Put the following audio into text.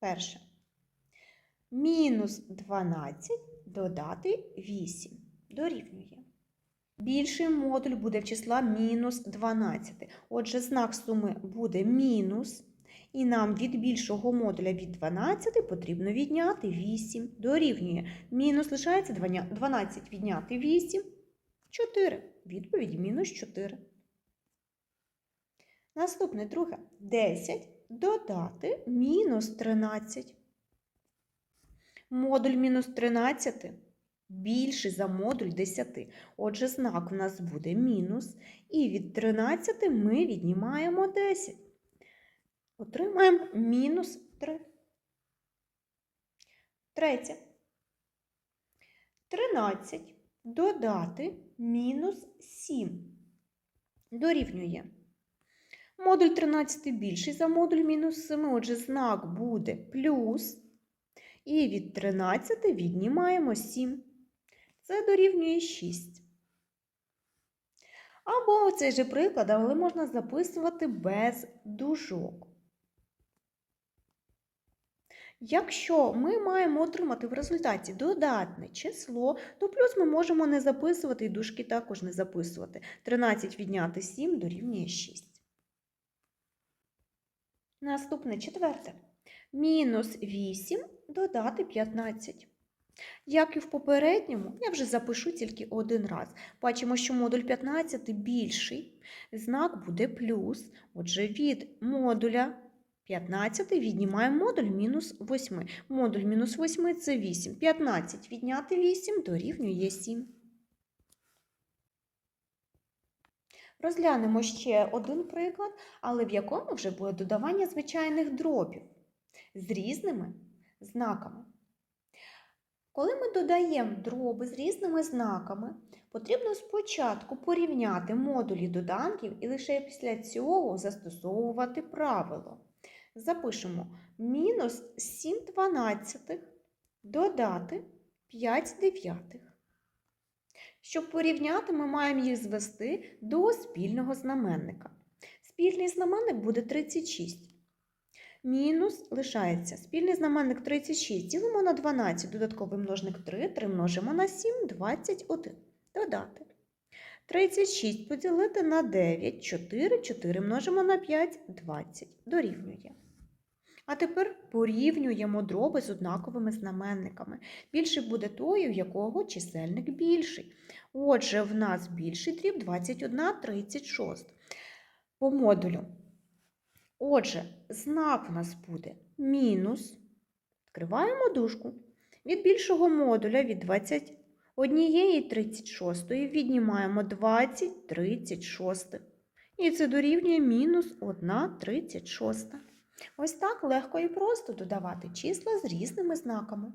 Перше. Мінус 12 додати 8 дорівнює. Більший модуль буде в числа мінус 12. Отже, знак суми буде мінус. І нам від більшого модуля від 12 потрібно відняти 8. Дорівнює. Мінус лишається 12 відняти 8. 4. Відповідь мінус 4. Наступне друге. 10 додати мінус 13. Модуль мінус 13 більший за модуль 10. Отже, знак у нас буде мінус. І від 13 ми віднімаємо 10. Отримаємо мінус 3. Третє. 13 додати мінус 7 дорівнює. Модуль 13 більший за модуль мінус 7, отже, знак буде плюс. І від 13 віднімаємо 7. Це дорівнює 6. Або цей же приклад, але можна записувати без дужок. Якщо ми маємо отримати в результаті додатне число, то плюс ми можемо не записувати і дужки також не записувати. 13 відняти 7 дорівнює 6. Наступне четверте. Мінус 8 додати 15. Як і в попередньому, я вже запишу тільки один раз. Бачимо, що модуль 15 більший, знак буде плюс. Отже, від модуля 15 віднімаємо модуль мінус 8. Модуль мінус 8 – це 8. 15 відняти 8 дорівнює 7. Розглянемо ще один приклад, але в якому вже буде додавання звичайних дробів з різними знаками. Коли ми додаємо дроби з різними знаками, потрібно спочатку порівняти модулі доданків і лише після цього застосовувати правило. Запишемо мінус 7 дванадцятих додати 5 дев'ятих. Щоб порівняти, ми маємо їх звести до спільного знаменника. Спільний знаменник буде 36. Мінус лишається. Спільний знаменник 36 ділимо на 12, додатковий множник 3, 3 множимо на 7, 21. Додати. 36 поділити на 9, 4, 4 множимо на 5, 20. Дорівнює. А тепер порівнюємо дроби з однаковими знаменниками. Більший буде той, у якого чисельник більший. Отже, в нас більший дріб 21 36 по модулю. Отже, знак у нас буде мінус. Відкриваємо дужку. Від більшого модуля від 21 36 віднімаємо 20 36. І це дорівнює мінус 1 36. Ось так легко і просто додавати числа з різними знаками.